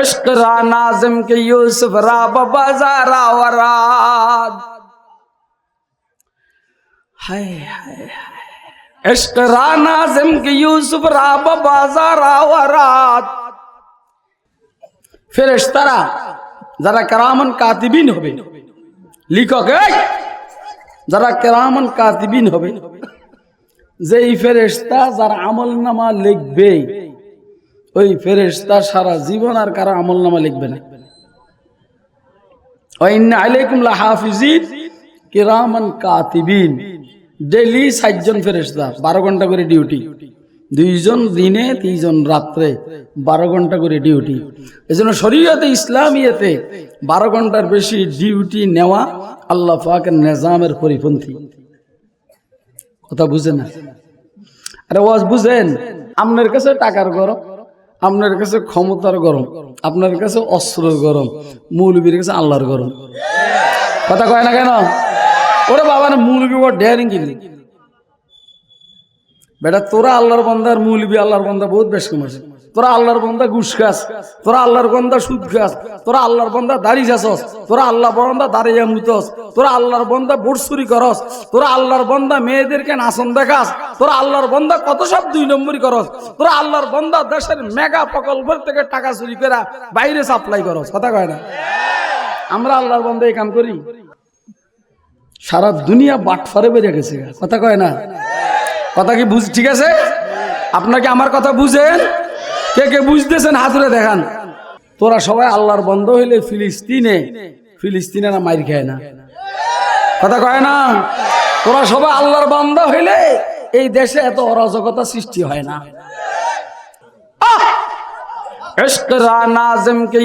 इश्क रा नाजिम के यूसुफ रा बाजारा वराद हाय हाय हाय इश्क रा नाजिम के यूसुफ रा बाजारा वराद ফেরেশতারা যারা কেরামান কাতিবিন হবে লিখক এই! যারা কেরামান কাতিবিন হবে যেই ফেরেশতা যার আমল নামা লিখবে ওই ফেরেশতা সারা জীবন আর কারও আমল নামা লিখবে না। ওয়াইন্না আলাইকুম কিরামান কাতিবিন। ফেরেশতা, বারো ঘণ্টা করে ডিউটি। দুইজন দিনে, তিনজন রাত্রে, বারো ঘণ্টা করে ডিউটি। এজন্য শরীয়তে, ইসলামিয়াতে বারো ঘণ্টার বেশি ডিউটি নেওয়া আল্লাহ পাকের নিজামের পরিপন্থী। কথা বুঝে না? আরে ওয়াজ বুঝেন? আপনার কাছে টাকার গরম। আপনার কাছে ক্ষমতার গরম, আপনার কাছে অস্ত্রের গরম, মৌলবীর কাছে আল্লাহর গরম। কথা কয় না কেন? ওরে বাবা, না মৌলবী ও ডেয়ারিং কিনলি বেটা, তোরা আল্লাহর বন্দার মৌলবী আল্লাহর বন্দা বহুত বেশ কম আছে। তোরা আল্লাহর বন্দা ঘুষ খাস, তোরা আল্লাহর বন্দা সুদ খাস, তোরা আল্লাহর বন্দা দাড়ি যাসস তোরা আল্লাহ বন্দা দাঁড়িয়ে মুতস তোরা আল্লাহর বন্দা বোটসুরি করস, তোরা আল্লাহর বন্দা মেয়েদেরকে নাচন দেখাস, তোরা আল্লাহর বন্দা কত সব দুই নম্বরই করস, তোরা আল্লাহর বন্দা দেশের মেগা প্রকল্পের থেকে টাকা চুরি করে বাইরে সাপ্লাই করস, কথা কয় না? আমরা আল্লাহর বন্দা এই কাম করি। সারা দুনিয়া বাটফারে বেড়ে গেছে কথা কয় না? কথা কি বুঝ ঠিক আছে? আপনাকে আমার কথা বুঝেন? কে কে বুঝতেছেন হাতুরে দেখান। তোরা সবাই আল্লাহর বন্ধ হইলে ফিলিস্তিনে ফিলিস্তিনে না মাইর খায় না। কথা কয় না? তোরা সবাই আল্লাহর বন্ধ হইলে এই দেশে এত অরাজকতা সৃষ্টি হয় না। عشق را نازم کے